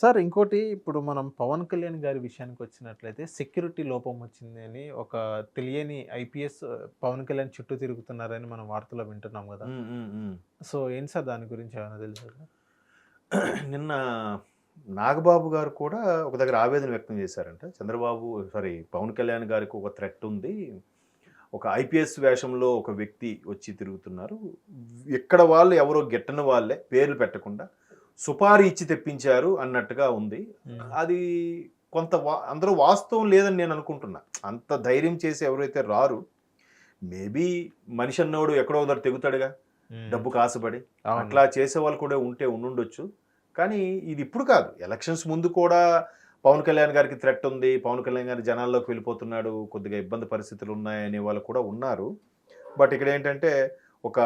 Sir ఇంకోటి ఇప్పుడు మనం పవన్ కళ్యాణ్ గారి విషయానికి వచ్చినట్లయితే సెక్యూరిటీ లోపం వచ్చింది అని ఒక తెలియని ఐపీఎస్ పవన్ కళ్యాణ్ చుట్టూ తిరుగుతున్నారని మనం వార్తలో వింటున్నాం కదా. సో ఏంటి సార్ దాని గురించి ఏమైనా తెలుసా? నిన్న నాగబాబు గారు కూడా ఒక దగ్గర ఆవేదన వ్యక్తం చేశారంట చంద్రబాబు సారీ పవన్ కళ్యాణ్ గారికి ఒక థ్రెట్ ఉంది ఒక ఐపీఎస్ వేషంలో ఒక వ్యక్తి వచ్చి తిరుగుతున్నారు ఇక్కడ వాళ్ళు ఎవరో గిట్టని వాళ్ళే పేర్లు పెట్టకుండా సుపారీ ఇచ్చి తెప్పించారు అన్నట్టుగా ఉంది. అది కొంత వా అందరూ వాస్తవం లేదని నేను అనుకుంటున్నా. అంత ధైర్యం చేసి ఎవరైతే రారు మేబీ మనిషి అన్నోడు ఎక్కడో ఒకటి తెగుతాడుగా. డబ్బు కాసుపడి. అట్లా చేసే వాళ్ళు కూడా ఉంటే ఉండుండొచ్చు. కానీ ఇది ఇప్పుడు కాదు. ఎలక్షన్స్ ముందు కూడా పవన్ కళ్యాణ్ గారికి థ్రెట్ ఉంది. పవన్ కళ్యాణ్ గారి జనాల్లోకి వెళ్ళిపోతున్నాడు. కొద్దిగా ఇబ్బంది పరిస్థితులు ఉన్నాయనే వాళ్ళు కూడా ఉన్నారు. బట్ ఇక్కడ ఏంటంటే ఒక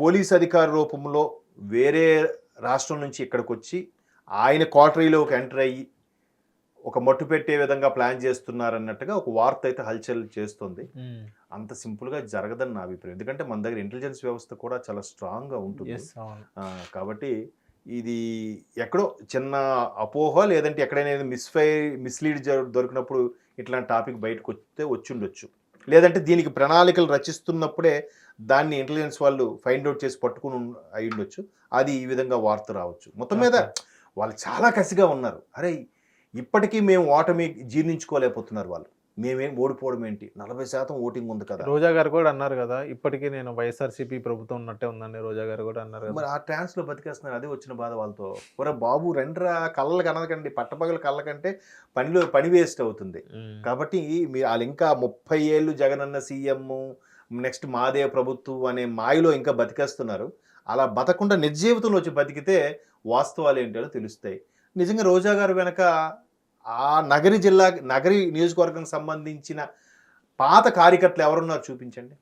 పోలీస్ అధికారి రూపంలో వేరే రాష్ట్రం నుంచి ఇక్కడికి వచ్చి ఆయన క్వార్టరీలోకి ఎంటర్ అయ్యి ఒక మట్టు పెట్టే విధంగా ప్లాన్ చేస్తున్నారన్నట్టుగా ఒక వార్త అయితే హల్చల్ చేస్తుంది. అంత సింపుల్గా జరగదని నా అభిప్రాయం. ఎందుకంటే మన దగ్గర ఇంటెలిజెన్స్ వ్యవస్థ కూడా చాలా స్ట్రాంగ్గా ఉంటుంది. కాబట్టి ఇది ఎక్కడో చిన్న అపోహ లేదంటే ఎక్కడైనా మిస్ఫై మిస్లీడ్ దొరికినప్పుడు ఇట్లాంటి టాపిక్ బయటకు వస్తే వచ్చి ఉండొచ్చు లేదంటే దీనికి ప్రణాళికలు రచిస్తున్నప్పుడే దాన్ని ఇంటెలిజెన్స్ వాళ్ళు ఫైండ్ అవుట్ చేసి పట్టుకుని అయి ఉండొచ్చు. అది ఈ విధంగా వార్త రావచ్చు. మొత్తం మీద వాళ్ళు చాలా కసిగా ఉన్నారు. అరే ఇప్పటికీ మేము ఓటమి జీర్ణించుకోలేకపోతున్నారు వాళ్ళు. మేమేం ఓడిపోవడం ఏంటి? నలభై శాతం ఓటింగ్ ఉంది కదా. రోజా గారు కూడా అన్నారు కదా ఇప్పటికీ నేను వైఎస్ఆర్సీపీ ప్రభుత్వం ఉన్నట్టే ఉందని రోజా గారు కూడా అన్నారు కదా. మరి ఆ ట్రాన్స్లో బతికేస్తున్నారు. అదే వచ్చిన బాధ వాళ్ళతో. ఒరే బాబు రెండ్రా కళ్ళ కనకండి పట్టపగల కళ్ళ కంటే పనిలో పని వేస్ట్ అవుతుంది. కాబట్టి మీరు వాళ్ళు ఇంకా ముప్పై ఏళ్ళు జగనన్న సీఎం నెక్స్ట్ మాదే ప్రభుత్వం అనే మాయలో ఇంకా బతికేస్తున్నారు అలా బతకుండా నిర్జీవితంలో వచ్చి బతికితే వాస్తవాలు ఏంటో తెలుస్తాయి నిజంగా రోజా గారు వెనక ఆ నగరి జిల్లా నగరి నియోజకవర్గానికి సంబంధించిన పాత కార్యకర్తలు ఎవరున్నారు చూపించండి.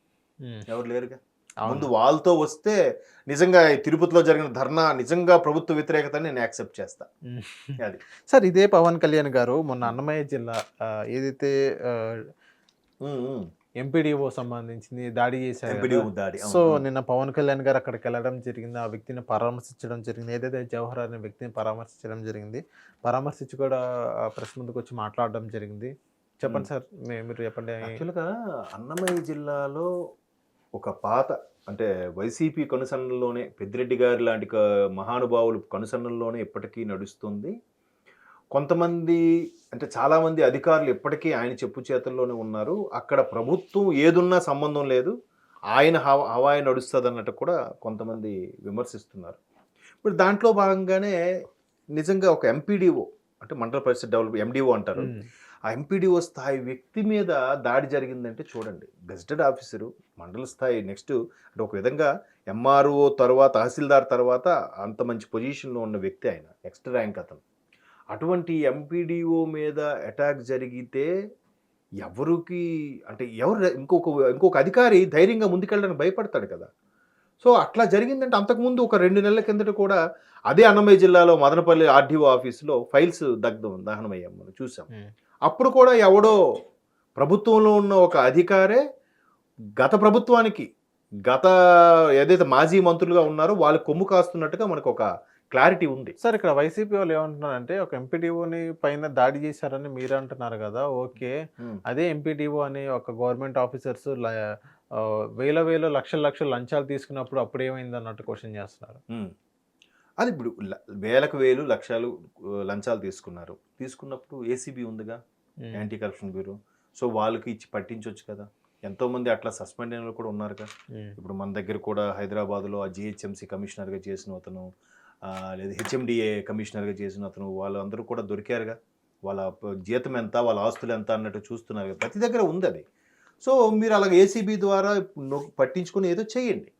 ఎవరు లేరుగా. ముందు వాళ్ళతో వస్తే నిజంగా తిరుపతిలో జరిగిన ధర్నా నిజంగా ప్రభుత్వ వ్యతిరేకత నేను యాక్సెప్ట్ చేస్తా. అది. సార్ ఇదే పవన్ కళ్యాణ్ గారు మొన్న అన్నమయ్య జిల్లా ఏదైతే ఎంపీడీఓ సంబంధించింది దాడి చేశారు. దాడి సో నిన్న పవన్ కళ్యాణ్ గారు అక్కడికి వెళ్ళడం జరిగింది. ఆ వ్యక్తిని పరామర్శించడం జరిగింది. ఏదైతే జవహర్ అనే వ్యక్తిని పరామర్శించడం జరిగింది. పరామర్శించి కూడా ప్రెస్ ముందుకు వచ్చి మాట్లాడడం జరిగింది. చెప్పండి సార్ మీరు చెప్పండి. యాక్చువల్గా అన్నమయ్య జిల్లాలో ఒక పాత అంటే వైసీపీ కనుసన్నల్లోనే పెద్దిరెడ్డి గారి లాంటి మహానుభావులు కనుసన్నల్లోనే ఇప్పటికీ నడుస్తుంది. కొంతమంది అంటే చాలామంది అధికారులు ఇప్పటికీ ఆయన చెప్పు చేతుల్లోనే ఉన్నారు. అక్కడ ప్రభుత్వం ఏదున్నా సంబంధం లేదు. ఆయన హవా హవాయి నడుస్తుంది అన్నట్టు కూడా కొంతమంది విమర్శిస్తున్నారు. ఇప్పుడు దాంట్లో భాగంగానే నిజంగా ఒక ఎంపీడీఓ అంటే మండల పరిషత్ డెవలప్ ఎండిఓ అంటారు. ఆ ఎంపీడీఓ స్థాయి వ్యక్తి మీద దాడి జరిగిందంటే చూడండి. గెజిటెడ్ ఆఫీసరు మండల స్థాయి నెక్స్ట్ అంటే ఒక విధంగా ఎంఆర్ఓ తర్వాత తహసీల్దార్ తర్వాత అంత మంచి పొజిషన్లో ఉన్న వ్యక్తి ఆయన నెక్స్ట్ ర్యాంక్ అతను. అటువంటి ఎంపీడీఓ మీద అటాక్ జరిగితే ఎవరికి అంటే ఎవరు ఇంకొక ఇంకొక అధికారి ధైర్యంగా ముందుకెళ్ళడానికి భయపడతాడు కదా సో అట్లా జరిగిందంటే అంతకుముందు ఒక రెండు నెలల కిందట కూడా అదే అన్నమయ్య జిల్లాలో మదనపల్లి ఆర్డీఓ ఆఫీసులో ఫైల్స్ దగ్ధం దహనమయ్యాం మనం చూసాం. అప్పుడు కూడా ఎవడో ప్రభుత్వంలో ఉన్న ఒక అధికారే గత ప్రభుత్వానికి గత ఏదైతే మాజీ మంత్రులుగా ఉన్నారో వాళ్ళు కొమ్ము కాస్తున్నట్టుగా మనకు ఒక క్లారిటీ ఉంది. సార్ ఇక్కడ వైసీపీ వాళ్ళు ఏమంటున్నారంటే ఒక ఎంపీడీఓని పైన దాడి చేశారని మీరు అంటున్నారు కదా ఓకే. అదే ఎంపీడీఓ అని ఒక గవర్నమెంట్ ఆఫీసర్స్ వేల వేల లక్షల లక్షల లంచాలు తీసుకున్నప్పుడు అప్పుడు ఏమైంది అన్నట్టు క్వశ్చన్ చేస్తున్నారు. అది ఇప్పుడు వేలకు వేలు లక్షలు లంచాలు తీసుకున్నారు. తీసుకున్నప్పుడు ఏసీబీ ఉందిగా. Anti corruption bureau. సో వాళ్ళకి ఇచ్చి పట్టించవచ్చు కదా? ఎంతోమంది అట్లా సస్పెండ్ అయిన కూడా ఉన్నారుగా? ఉమ్. ఇప్పుడు మన దగ్గర కూడా హైదరాబాద్లో ఆ జిహెచ్ఎంసీ కమిషనర్గా చేసిన అతను లేదా హెచ్ఎండిఏ కమిషనర్గా చేసిన అతను వాళ్ళందరూ కూడా దొరికారుగా. వాళ్ళ జీతం ఎంత వాళ్ళ ఆస్తులు ఎంత అన్నట్టు చూస్తున్నారు ప్రతి దగ్గర ఉంది అది. సో మీరు అలాగ ఏసీబీ ద్వారా నొ- పట్టించుకొని ఏదో చేయండి.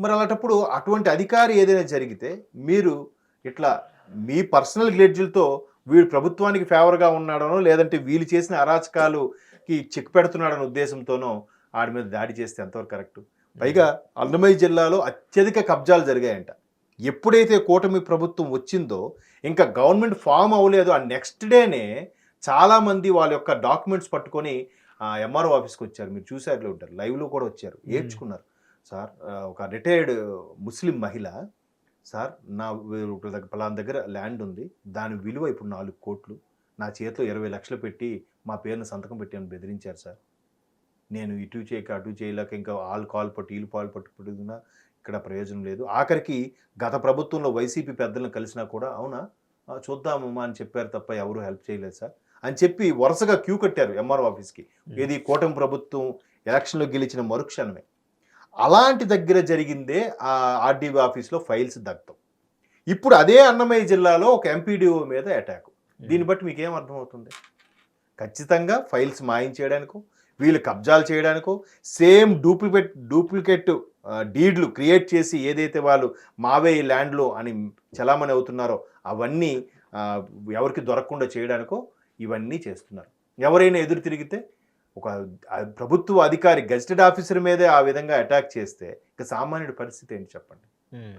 మరి అలాంటప్పుడు అటువంటి అధికారి ఏదైనా జరిగితే మీరు ఇట్లా మీ పర్సనల్ గ్లెడ్జులతో వీడు ప్రభుత్వానికి ఫేవర్గా ఉన్నాడనో లేదంటే వీళ్ళు చేసిన అరాచకాలుకి చెక్ పెడుతున్నాడనే ఉద్దేశంతోనో ఆడి మీద దాడి చేస్తే ఎంతవరకు కరెక్ట్? పైగా అన్నమయ్య జిల్లాలో అత్యధిక కబ్జాలు జరిగాయంట. ఎప్పుడైతే కూటమి ప్రభుత్వం వచ్చిందో ఇంకా గవర్నమెంట్ ఫామ్ అవ్వలేదు. ఆ నెక్స్ట్ డేనే చాలామంది వాళ్ళ యొక్క డాక్యుమెంట్స్ పట్టుకొని ఎంఆర్ఓ ఆఫీస్కి వచ్చారు. మీరు చూసారులో ఉంటారు. లైవ్లో కూడా వచ్చారు. ఏడ్చుకున్నారు. సార్ ఒక రిటైర్డ్ ముస్లిం మహిళ సార్ నా పలానా దగ్గర ల్యాండ్ ఉంది. దాని విలువ ఇప్పుడు నాలుగు కోట్లు. నా చేతిలో ఇరవై లక్షలు పెట్టి మా పేరుని సంతకం పెట్టి అని బెదిరించారు సార్. నేను ఇటు చేయక అటు చేయలేక ఇంకా ఆల్ కాల్ పట్టు ఈలు పాలు పట్టు పట్టుకున్నా ఇక్కడ ప్రయోజనం లేదు. ఆఖరికి గత ప్రభుత్వంలో వైసీపీ పెద్దలను కలిసినా కూడా అవునా? చూద్దామమ్మా అని చెప్పారు తప్ప ఎవరు హెల్ప్ చేయలేదు సార్. అని చెప్పి వరుసగా క్యూ కట్టారు ఎంఆర్ఓ ఆఫీస్కి. ఏది కూటమి ప్రభుత్వం ఎలక్షన్లో గెలిచిన మరుక్షణమే. అలాంటి దగ్గర జరిగిందే ఆ ఆర్డీఓ ఆఫీస్లో ఫైల్స్ దగ్ధం. ఇప్పుడు అదే అన్నమయ్య జిల్లాలో ఒక ఎంపీడీఓ మీద అటాక్. దీన్ని బట్టి మీకు ఏం అర్థమవుతుంది? ఖచ్చితంగా ఫైల్స్ మాయించేయడానికో వీళ్ళు కబ్జాలు చేయడానికో సేమ్ డూప్లికేట్ డూప్లికేట్ డీడ్లు క్రియేట్ చేసి ఏదైతే వాళ్ళు మావే ఈ ల్యాండ్లో అని చలామణి అవుతున్నారో అవన్నీ ఎవరికి దొరకకుండా చేయడానికో ఇవన్నీ చేస్తున్నారు. ఎవరైనా ఎదురు తిరిగితే ఒక ప్రభుత్వ అధికారి గెజిటెడ్ ఆఫీసర్ మీదే ఆ విధంగా అటాక్ చేస్తే ఇక సామాన్యుడి పరిస్థితి ఏంటి చెప్పండి.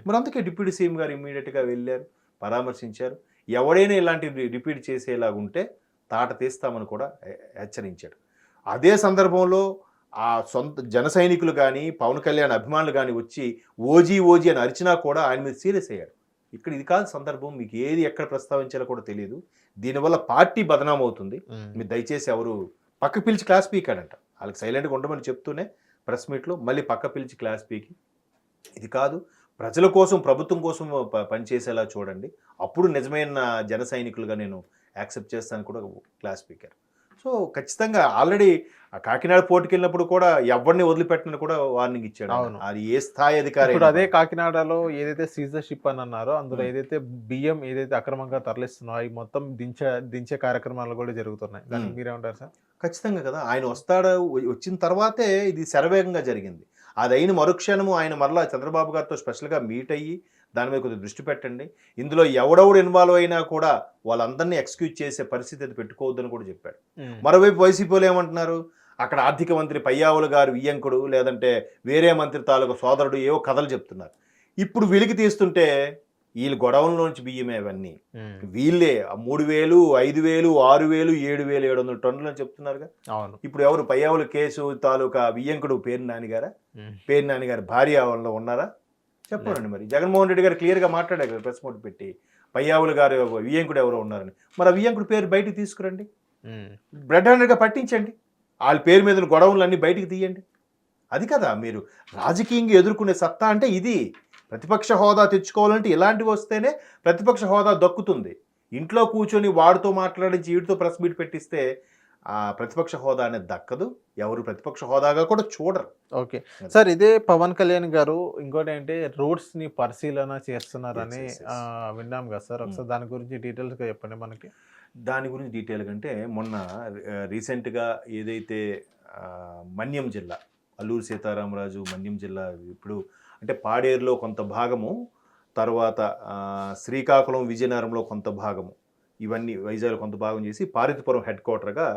మరి అందుకే డిప్యూటీ సీఎం గారు ఇమ్మీడియట్గా వెళ్ళారు పరామర్శించారు. ఎవడైనా ఇలాంటి రిపీట్ చేసేలాగా ఉంటే తాట తీస్తామని కూడా హెచ్చరించాడు. అదే సందర్భంలో ఆ సొంత జన సైనికులు కానీ పవన్ కళ్యాణ్ అభిమానులు కానీ వచ్చి ఓజీ ఓజీ అని అరిచినా కూడా ఆయన మీద సీరియస్ అయ్యాడు ఇక్కడ ఇది కాదు సందర్భం మీకు ఏది ఎక్కడ ప్రస్తావించాలో కూడా తెలియదు. దీనివల్ల పార్టీ బదనాం అవుతుంది. మీరు దయచేసి ఎవరు పక్క పిలిచి క్లాస్ పీకాడంట. వాళ్ళకి సైలెంట్గా ఉండమని చెప్తూనే ప్రెస్ మీట్లో మళ్ళీ పక్క పిలిచి క్లాస్ పీకి. ఇది కాదు ప్రజల కోసం ప్రభుత్వం కోసం ప- పనిచేసేలా చూడండి. అప్పుడు నిజమైన జన సైనికులుగా నేను యాక్సెప్ట్ చేస్తాను కూడా క్లాస్ స్పీకర్ సో ఖచ్చితంగా ఆల్రెడీ కాకినాడ పోటీకి వెళ్ళినప్పుడు కూడా ఎవరిని వదిలిపెట్టని కూడా వార్నింగ్ ఇచ్చాడు. అవును. అది ఏ స్థాయి అధికారి ఇప్పుడు అదే. కాకినాడలో ఏదైతే సీజర్ షిప్ అని అన్నారో అందులో. ఏదైతే బియ్యం ఏదైతే అక్రమంగా తరలిస్తున్నారో అవి మొత్తం దించే దించే కార్యక్రమాలు కూడా జరుగుతున్నాయి దానికి. మీరేమంటారు సార్ ఖచ్చితంగా కదా ఆయన వస్తాడు వచ్చిన తర్వాతే ఇది శరవేగంగా జరిగింది అది అయిన మరుక్షణము ఆయన మరలా చంద్రబాబు గారితో స్పెషల్గా మీట్ అయ్యి దాని మీద కొద్దిగా దృష్టి పెట్టండి. ఇందులో ఎవడెవడు ఇన్వాల్వ్ అయినా కూడా వాళ్ళందరినీ ఎక్స్క్యూజ్ చేసే పరిస్థితి అది పెట్టుకోవద్దని కూడా చెప్పాడు. మరోవైపు వైసీపీ వాళ్ళు ఏమంటున్నారు? అక్కడ ఆర్థిక మంత్రి పయ్యావులు గారు వియ్యంకుడు లేదంటే వేరే మంత్రి తాలూకు సోదరుడు ఏవో కథలు చెప్తున్నారు. ఇప్పుడు వెలికి తీస్తుంటే వీళ్ళు గొడవల్లోంచి బియ్యమే అవన్నీ. వీళ్ళే మూడు వేలు ఐదు వేలు ఆరు వేలు ఏడు వేలు ఏడు వందల టన్నులు అని చెప్తున్నారుగా. అవును. ఇప్పుడు ఎవరు పయ్యావుల కేసు తాలూకా వియ్యంకుడు పేరు నానిగారా? ఉమ్. పేరు నానిగారు భార్య వాళ్ళు ఉన్నారా? చెప్పండి మరి. జగన్మోహన్ రెడ్డి గారు క్లియర్గా మాట్లాడారు కదా ప్రెస్ నోట్ పెట్టి. పయ్యావులు గారు వియ్యంకుడు ఎవరో ఉన్నారని. మరి ఆ వియ్యంకుడు పేరు బయటికి తీసుకురండి. బ్రెడ్ హండ్రెడ్గా పట్టించండి. వాళ్ళ పేరు మీద ఉన్న గొడవలు అన్నీ బయటికి తీయండి. అది కదా మీరు రాజకీయంగా ఎదుర్కొనే సత్తా అంటే ఇది. ప్రతిపక్ష హోదా తెచ్చుకోవాలంటే ఇలాంటివి వస్తేనే ప్రతిపక్ష హోదా దక్కుతుంది. ఇంట్లో కూర్చొని వాడితో మాట్లాడించి వీడితో ప్రెస్ మీట్ పెట్టిస్తే ఆ ప్రతిపక్ష హోదా అనేది దక్కదు. ఎవరు ప్రతిపక్ష హోదాగా కూడా చూడరు. ఓకే. సార్ ఇదే పవన్ కళ్యాణ్ గారు ఇంకోటి ఏంటి? రోడ్స్ని పరిశీలన చేస్తున్నారని విన్నాం కదా సార్. ఒకసారి దాని గురించి డీటెయిల్స్గా చెప్పండి మనకి. దాని గురించి డీటెయిల్ అంటే మొన్న రీసెంట్గా ఏదైతే మన్యం జిల్లా అల్లూరు సీతారామరాజు మన్యం జిల్లా ఇప్పుడు అంటే పాడేరులో కొంత భాగము తర్వాత శ్రీకాకుళం విజయనగరంలో కొంత భాగము. ఇవన్నీ వైజాగ్లో కొంత భాగం చేసి పారితపురం హెడ్ క్వార్టర్గా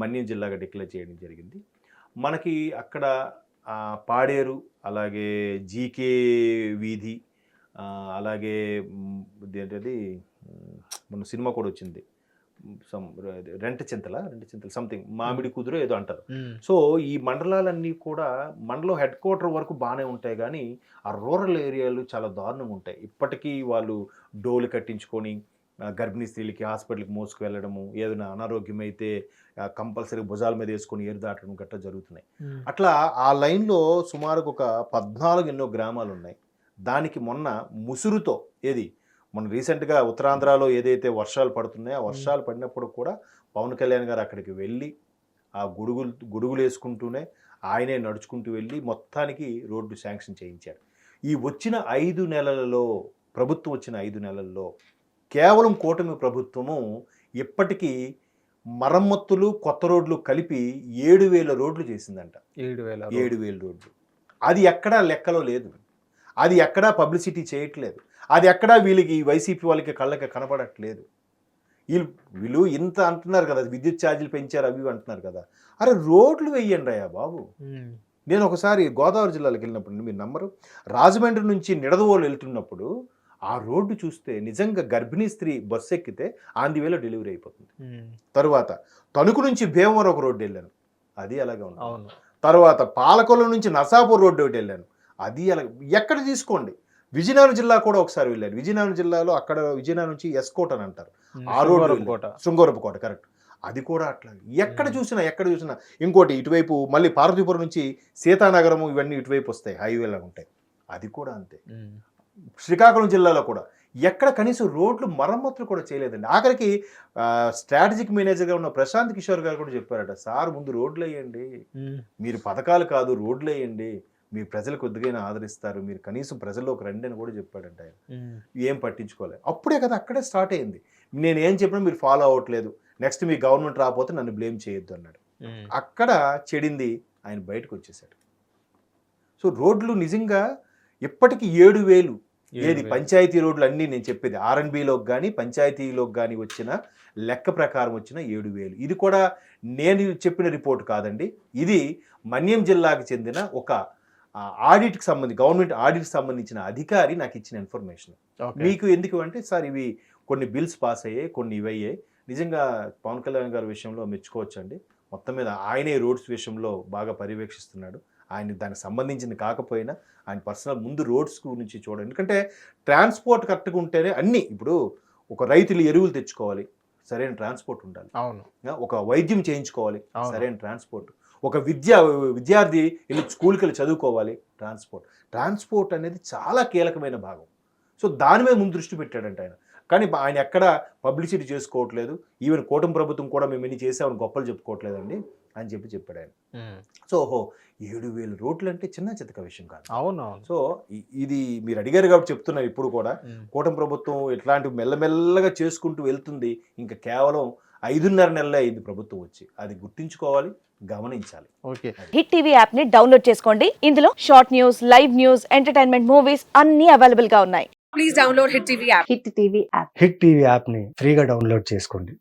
మన్యం జిల్లాగా డిక్లేర్ చేయడం జరిగింది. మనకి అక్కడ పాడేరు అలాగే జీకే వీధి అలాగే ఏంటది మన సినిమా కూడా వచ్చింది. Some Rentachintala Rentachintala something Mamidikuduru ఏదో అంటారు. ఉమ్. సో ఈ మండలాలన్నీ కూడా మండలం హెడ్ క్వార్టర్ వరకు బాగానే ఉంటాయి కానీ ఆ రూరల్ ఏరియాలు చాలా దారుణంగా ఉంటాయి. ఇప్పటికీ వాళ్ళు డోలు కట్టించుకొని గర్భిణీ స్త్రీలకి హాస్పిటల్కి మోసుకు వెళ్ళడము ఏదైనా అనారోగ్యం అయితే కంపల్సరీ భుజాల మీద వేసుకొని ఏరు దాటడం గట్రా జరుగుతున్నాయి. ఉమ్. అట్లా ఆ లైన్లో సుమారుకు ఒక పద్నాలుగు ఎన్నో గ్రామాలు ఉన్నాయి దానికి మొన్న ముసురుతో ఏది? మొన్న రీసెంట్గా ఉత్తరాంధ్రలో ఏదైతే వర్షాలు పడుతున్నాయో ఆ వర్షాలు పడినప్పుడు కూడా పవన్ కళ్యాణ్ గారు అక్కడికి వెళ్ళి ఆ గొడుగులు గొడుగులు వేసుకుంటూనే ఆయనే నడుచుకుంటూ వెళ్ళి మొత్తానికి రోడ్డు శాంక్షన్ చేయించారు ఈ వచ్చిన ఐదు నెలలలో ప్రభుత్వం వచ్చిన ఐదు నెలల్లో కేవలం కూటమి ప్రభుత్వము ఇప్పటికీ మరమ్మతులు కొత్త రోడ్లు కలిపి ఏడు వేల రోడ్లు చేసిందంట. ఏడు వేల ఏడు వేల రోడ్లు. అది ఎక్కడా లెక్కలో లేదు. అది ఎక్కడా పబ్లిసిటీ చేయట్లేదు. అది ఎక్కడా వీళ్ళకి వైసీపీ వాళ్ళకి కళ్ళకి కనపడట్లేదు. వీళ్ళు వీళ్ళు ఇంత అంటున్నారు కదా విద్యుత్ ఛార్జీలు పెంచారు అవి అంటున్నారు కదా. అరే రోడ్లు వెయ్యండి అయ్యా బాబు. నేను ఒకసారి గోదావరి జిల్లాలోకి వెళ్ళినప్పుడు మీరు నమ్మరు. రాజమండ్రి నుంచి నిడదవోలు వెళ్తున్నప్పుడు ఆ రోడ్డు చూస్తే నిజంగా గర్భిణీ స్త్రీ బస్సు ఎక్కితే ఆన్ ది వేలో డెలివరీ అయిపోతుంది. తరువాత తణుకు నుంచి భీమవరం ఒక రోడ్డు వెళ్ళాను. అది అలాగే ఉంది. అవును. తర్వాత పాలకొల్లు నుంచి నసాపూర్ రోడ్డు ఒకటి వెళ్ళాను. అది అలా ఎక్కడ తీసుకోండి? విజయనగరం జిల్లా కూడా ఒకసారి వెళ్ళారు విజయనగరం జిల్లాలో అక్కడ విజయనగరం నుంచి ఎస్కోట్ అని అంటారు. ఆ. కోట. శృంగవరపు కోట కరెక్ట్. అది కూడా అట్లా. ఎక్కడ. చూసినా ఎక్కడ చూసినా ఇంకోటి ఇటువైపు మళ్ళీ పార్వతీపురం నుంచి సీతానగరము ఇవన్నీ ఇటువైపు వస్తాయి హైవేలా ఉంటాయి. అది కూడా అంతే. శ్రీకాకుళం జిల్లాలో కూడా. ఎక్కడ కనీసం రోడ్లు మరమ్మతులు కూడా చేయలేదండి. ఆఖరికి స్ట్రాటజిక్ మేనేజర్గా ఉన్న ప్రశాంత్ కిషోర్ గారు కూడా చెప్పారట సార్ ముందు రోడ్లు వేయండి. మీరు పథకాలు కాదు రోడ్లు వేయండి. మీరు ప్రజలు కొద్దిగా ఆదరిస్తారు. మీరు కనీసం ప్రజల్లోకి రండి అని కూడా చెప్పాడంట ఆయన. ఏం పట్టించుకోలేదు అప్పుడే కదా అక్కడే స్టార్ట్ అయింది. నేను ఏం చెప్పినా మీరు ఫాలో అవ్వట్లేదు. నెక్స్ట్ మీ గవర్నమెంట్ రాకపోతే నన్ను బ్లేమ్ చేయొద్దు అన్నాడు. అక్కడ చెడింది ఆయన బయటకు వచ్చేసాడు సో రోడ్లు నిజంగా ఇప్పటికి ఏడు వేలు. ఏది పంచాయతీ రోడ్లు అన్నీ నేను చెప్పేది. ఆర్ఎన్బిలోకి కానీ పంచాయతీలోకి కానీ వచ్చిన లెక్క ప్రకారం వచ్చిన ఏడు వేలు. ఇది కూడా నేను చెప్పిన రిపోర్ట్ కాదండి. ఇది మన్యం జిల్లాకు చెందిన ఒక ఆ, ఆడిట్కి సంబంధించి గవర్నమెంట్ ఆడిట్కి సంబంధించిన అధికారి నాకు ఇచ్చిన ఇన్ఫర్మేషన్. మీకు ఎందుకు అంటే సార్ ఇవి కొన్ని బిల్స్ పాస్ అయ్యాయి కొన్ని ఇవి అయ్యాయి నిజంగా పవన్ కళ్యాణ్ గారి విషయంలో మెచ్చుకోవచ్చు అండి మొత్తం మీద ఆయనే రోడ్స్ విషయంలో బాగా పర్యవేక్షిస్తున్నాడు. ఆయన దానికి సంబంధించింది కాకపోయినా ఆయన పర్సనల్ ముందు రోడ్స్ గురించి చూడండి. ఎందుకంటే ట్రాన్స్పోర్ట్ కరెక్ట్గా ఉంటేనే అన్నీ ఇప్పుడు ఒక రైతులు ఎరువులు తెచ్చుకోవాలి సరైన ట్రాన్స్పోర్ట్ ఉండాలి. అవును. ఒక వైద్యం చేయించుకోవాలి. సరైన ట్రాన్స్పోర్ట్. ఒక విద్య విద్యార్థి వెళ్ళి స్కూల్కి వెళ్ళి చదువుకోవాలి. ట్రాన్స్పోర్ట్. ట్రాన్స్పోర్ట్ అనేది చాలా కీలకమైన భాగం. సో దాని మీద ముందు దృష్టి పెట్టాడంట ఆయన. కానీ ఆయన ఎక్కడ పబ్లిసిటీ చేసుకోవట్లేదు. ఈవెన్ కూటమి ప్రభుత్వం కూడా మేము ఎన్ని చేసామని గొప్పలు చెప్పుకోవట్లేదండి అని చెప్పి చెప్పాడు ఆయన. సో ఓహో ఏడు వేలు రోడ్లు అంటే చిన్న చితక విషయం కాదు. అవును అవును సో ఇది మీరు అడిగారు కాబట్టి చెప్తున్నారు ఇప్పుడు కూడా. కూటమి ప్రభుత్వం ఇట్లాంటివి మెల్లమెల్లగా చేసుకుంటూ వెళ్తుంది. ఇంకా కేవలం ఐదున్నర నెలలే అయింది ప్రభుత్వం వచ్చి. అది గుర్తించుకోవాలి గమనించాలి. ఓకే. హిట్ టీవీ యాప్ని డౌన్లోడ్ చేసుకోండి. ఇందులో short news live news entertainment movies అన్ని అవైలబుల్గా ఉన్నాయి. please download Hit TV app. Hit TV app. Hit TV యాప్ని ఫ్రీగా డౌన్లోడ్ చేసుకోండి.